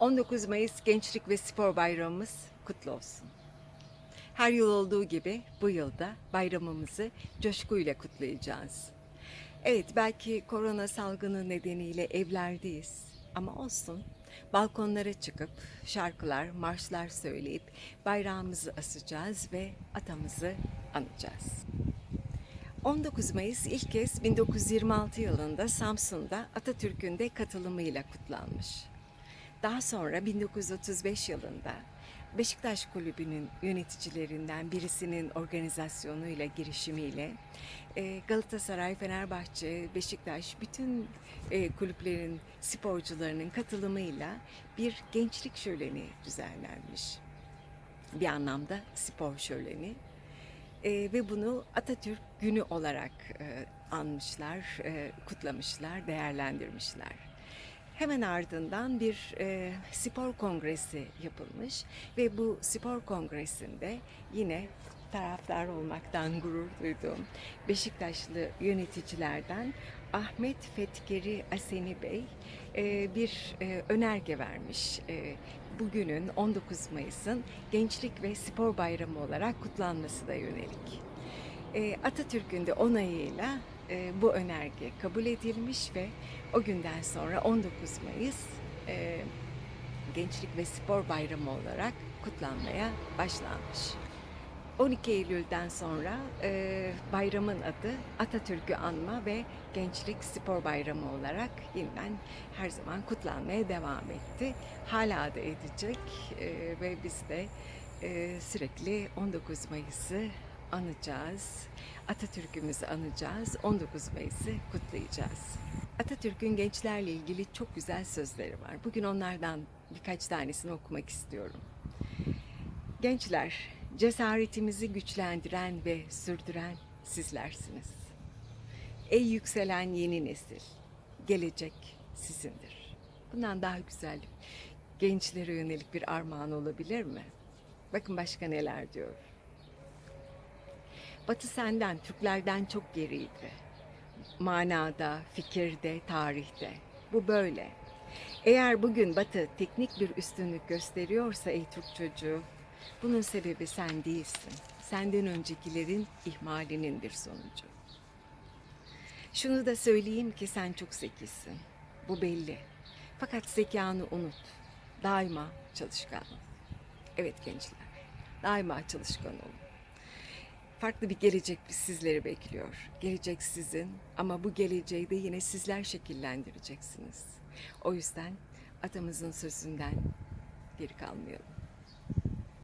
19 Mayıs Gençlik ve Spor Bayramımız kutlu olsun. Her yıl olduğu gibi bu yılda bayramımızı coşkuyla kutlayacağız. Evet belki korona salgını nedeniyle evlerdeyiz ama olsun. Balkonlara çıkıp şarkılar, marşlar söyleyip bayrağımızı asacağız ve atamızı anacağız. 19 Mayıs ilk kez 1926 yılında Samsun'da Atatürk'ün de katılımıyla kutlanmış. Daha sonra 1935 yılında Beşiktaş Kulübü'nün yöneticilerinden birisinin organizasyonuyla, girişimiyle e, Galatasaray, Fenerbahçe, Beşiktaş bütün e, kulüplerin sporcularının katılımıyla bir gençlik şöleni düzenlenmiş. Bir anlamda spor şöleni. E, ve bunu Atatürk Günü olarak e, anmışlar, kutlamışlar, değerlendirmişler. Hemen ardından bir e, spor kongresi yapılmış ve bu spor kongresinde yine taraftar olmaktan gurur duyduğum Beşiktaşlı yöneticilerden Ahmet Fetkeri Aseni Bey e, bir e, önerge vermiş. E, bugünün 19 Mayıs'ın Gençlik ve Spor Bayramı olarak kutlanması da yönelik. E, Atatürk'ün de onayıyla e, bu önerge kabul edilmiş ve o günden sonra 19 Mayıs e, Gençlik ve Spor Bayramı olarak kutlanmaya başlanmış. 12 Eylül'den sonra e, bayramın adı Atatürk'ü anma ve Gençlik Spor Bayramı olarak yeniden her zaman kutlanmaya devam etti. Hala da edecek ve biz de sürekli 19 Mayıs'ı anacağız. Atatürk'ümüzü anacağız. 19 Mayıs'ı kutlayacağız. Atatürk'ün gençlerle ilgili çok güzel sözleri var. Bugün onlardan birkaç tanesini okumak istiyorum. Gençler, cesaretimizi güçlendiren ve sürdüren sizlersiniz. Ey yükselen yeni nesil, gelecek sizindir. Bundan daha güzel gençlere yönelik bir armağan olabilir mi? Bakın başka neler diyor. Batı senden, Türklerden çok geriydi. Manada, fikirde, tarihte. Bu böyle. Eğer bugün Batı teknik bir üstünlük gösteriyorsa ey Türk çocuğu, bunun sebebi sen değilsin. Senden öncekilerin ihmalinin bir sonucu. Şunu da söyleyeyim ki sen çok zekisin. Bu belli. Fakat zekanı unut. Daima çalışkan ol. Evet gençler, daima çalışkan olun. Farklı bir gelecek sizleri bekliyor. Gelecek sizin ama bu geleceği de yine sizler şekillendireceksiniz. O yüzden atamızın sözünden geri kalmayalım.